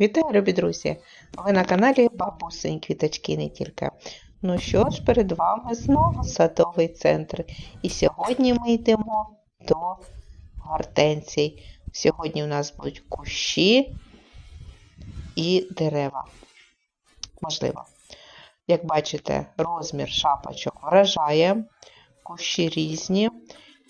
Вітаю, любі друзі! Ви на каналі Бабусині Квіточки не тільки. Ну що ж, перед вами знову садовий центр. І сьогодні ми йдемо до гортензій. Сьогодні у нас будуть кущі і дерева. Можливо. Як бачите, розмір шапочок вражає, кущі різні.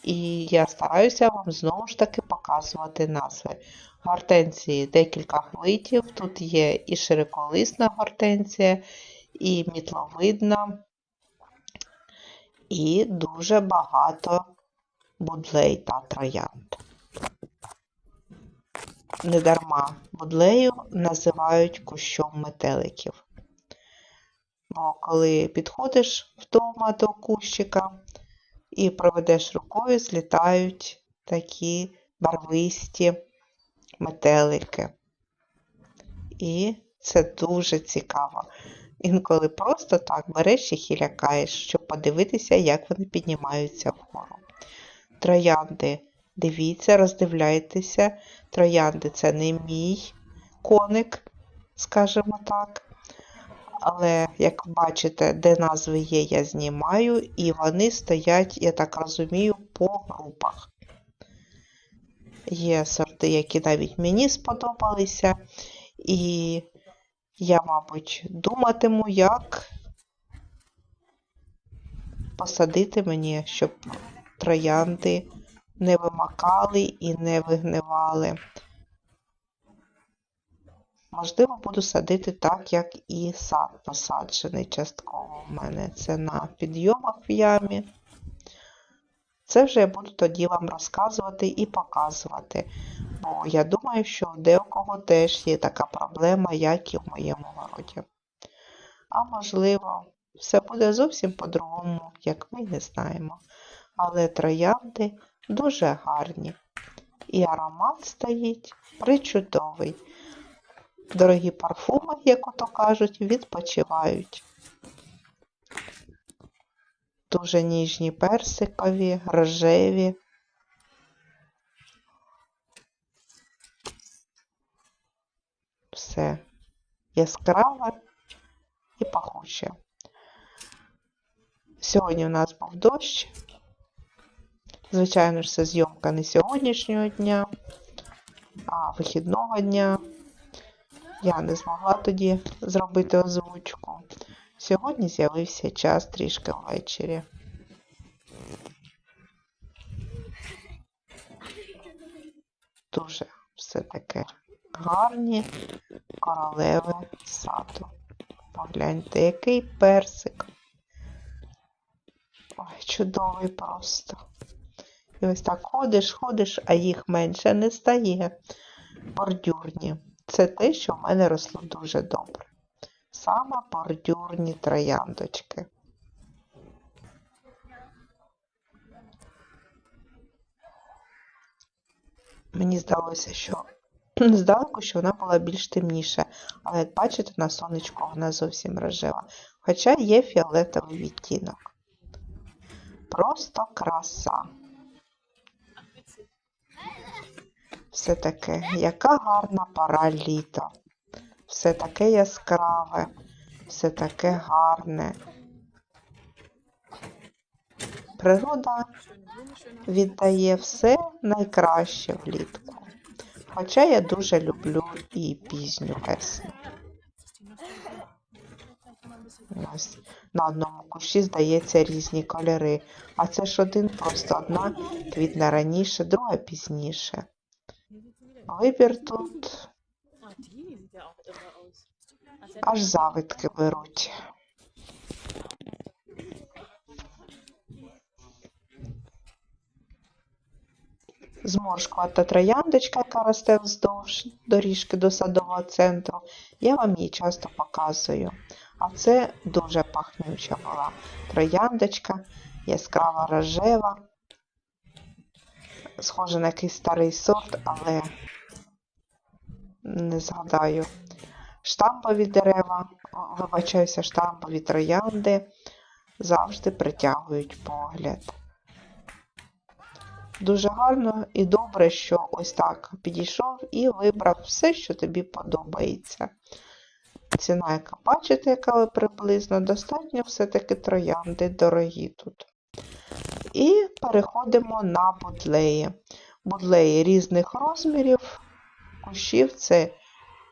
І я стараюся вам знову ж таки показувати назви. Гортензії декілька видів. Тут є і широколисна гортензія, і мітловидна, і дуже багато будлей та троянд. Недарма будлею називають кущом метеликів. Бо коли підходиш вдома до кущика і проведеш рукою, злітають такі барвисті метелики. І це дуже цікаво. Інколи просто так береш їх і лякаєш, щоб подивитися, як вони піднімаються вгору. Троянди, дивіться, роздивляйтеся. Троянди це не мій коник, скажімо так. Але, як бачите, де назви є, я знімаю, і вони стоять, я так розумію, по групах. Є сорти, які навіть мені сподобалися. І я, мабуть, думатиму, як посадити мені, щоб троянди не вимакали і не вигнивали. Можливо, буду садити так, як і сад посаджений частково в мене. Це на підйомах в ямі. Це вже я буду тоді вам розказувати і показувати. Бо я думаю, що де у кого теж є така проблема, як і в моєму городі. А можливо, все буде зовсім по-другому, як ми не знаємо. Але троянди дуже гарні. І аромат стоїть причудовий. Дорогі парфуми, як ото кажуть, відпочивають. Дуже ніжні персикові, рожеві. Все яскраве і пахуче. Сьогодні у нас був дощ. Звичайно ж, це зйомка не сьогоднішнього дня, а вихідного дня. Я не змогла тоді зробити озвучку. Сьогодні з'явився час трішки ввечері. Дуже все таке гарні королеви саду. Погляньте, який персик. Ой, чудовий просто. І ось так ходиш, ходиш, а їх менше не стає. Бордюрні. Це те, що в мене росло дуже добре. Саме бордюрні трояндочки. Мені здалося, що здалеку, що вона була більш темніша, але як бачите, на сонечку вона зовсім рожева. Хоча є фіолетовий відтінок. Просто краса. Все таке, яка гарна пора літа. Все таке яскраве, все таке гарне. Природа віддає все найкраще влітку. Хоча я дуже люблю і пізню весну. Ось на одному кущі, здається, різні кольори. А це ж один просто одна квітне раніше, друга пізніше. Вибір тут. Аж завитки беруть. Зморшкувата трояндочка, яка росте вздовж доріжки до садового центру, я вам її часто показую. А це дуже пахнюча була трояндочка, яскрава рожева, схоже на якийсь старий сорт, але не згадаю. Штампові дерева, вибачаюся, штампові троянди завжди притягують погляд. Дуже гарно і добре, що ось так підійшов і вибрав все, що тобі подобається. Ціна, яка бачите, яка ви приблизно, достатньо все-таки троянди дорогі тут. І переходимо на будлеї. Будлеї різних розмірів, кущів це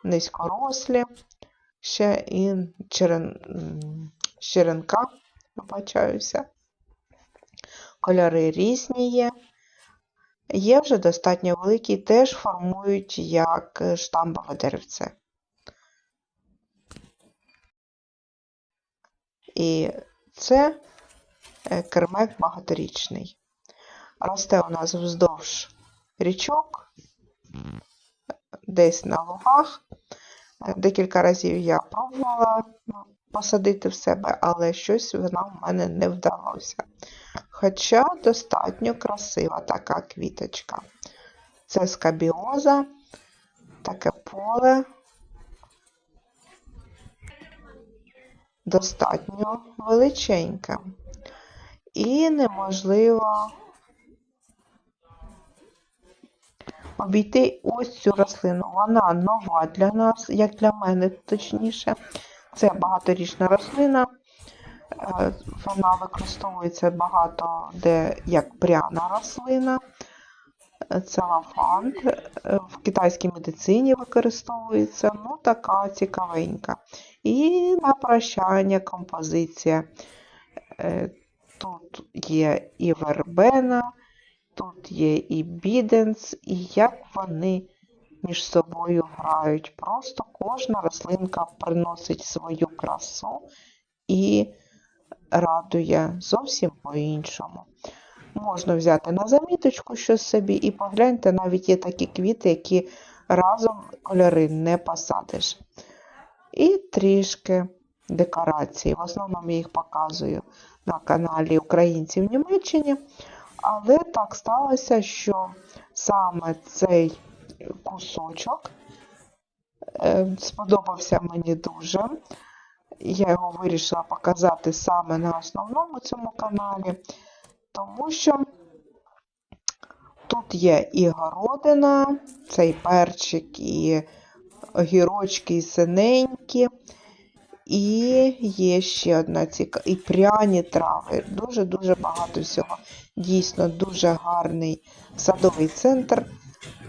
низькорослі, ще і черен... черенка, вибачаюся. Кольори різні є. Є вже достатньо великі, теж формують як штамбове деревце. І це е, кермек багаторічний. Росте у нас вздовж річок, десь на лугах. Декілька разів я пробувала ну, посадити в себе, але щось вона в мене не вдалося. Хоча достатньо красива така квіточка. Це скабіоза, таке поле. Достатньо величеньке. І неможливо обійти ось цю рослину. Вона нова для нас, як для мене, точніше. Це багаторічна рослина. Е, Вона використовується багато де як пряна рослина. Е, Це лафант. Е, В китайській медицині використовується. Ну, така цікавенька. І на прощання композиція. Тут є і вербена, тут є і біденс, і як вони між собою грають. Просто кожна рослинка приносить свою красу і радує зовсім по-іншому. Можна взяти на заміточку щось собі і погляньте, навіть є такі квіти, які разом кольори не посадиш. І трішки декорацій. В основному я їх показую на каналі Українці в Німеччині. Але так сталося, що саме цей кусочок е, сподобався мені дуже. Я його вирішила показати саме на основному цьому каналі, тому що тут є і городина, цей перчик, і огірочки, і синенькі, і є ще одна ціка, і пряні трави. Дуже-дуже багато всього. Дійсно, дуже гарний садовий центр.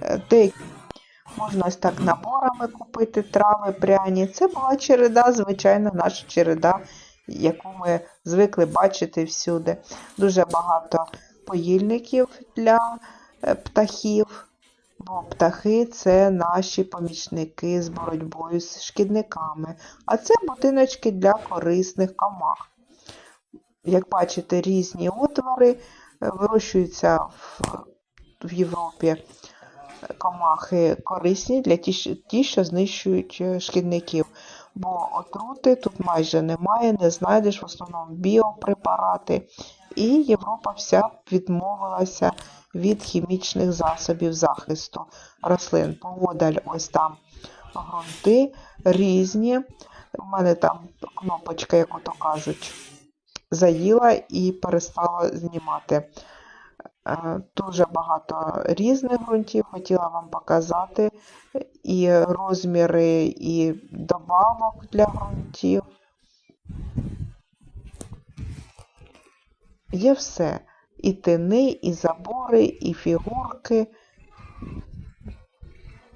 Е, Де можна ось так наборами купити трави пряні. Це була череда, звичайно, наша череда, яку ми звикли бачити всюди. Дуже багато поїльників для е, птахів, птахи це наші помічники з боротьбою з шкідниками. А це будиночки для корисних комах. Як бачите, різні отвори е, вирощуються в, в Європі комахи корисні для ті, що- знищують е, шкідників. Бо отрути тут майже немає, не знайдеш в основному біопрепарати. І Європа вся відмовилася від хімічних засобів захисту рослин. Поводаль ось там ґрунти різні. У мене там кнопочка, як ото кажуть, заїла і перестала знімати. Е, Дуже багато різних ґрунтів. Хотіла вам показати і розміри, і добавок для ґрунтів. Є все. І тини, і забори, і фігурки.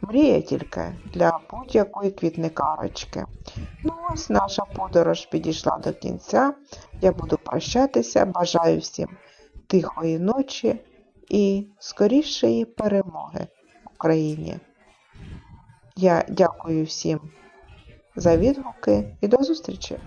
Мрія тільки для будь-якої квітникарочки. Ну ось наша подорож підійшла до кінця. Я буду прощатися. Бажаю всім тихої ночі і скорішої перемоги в Україні. Я дякую всім за відгуки і до зустрічі!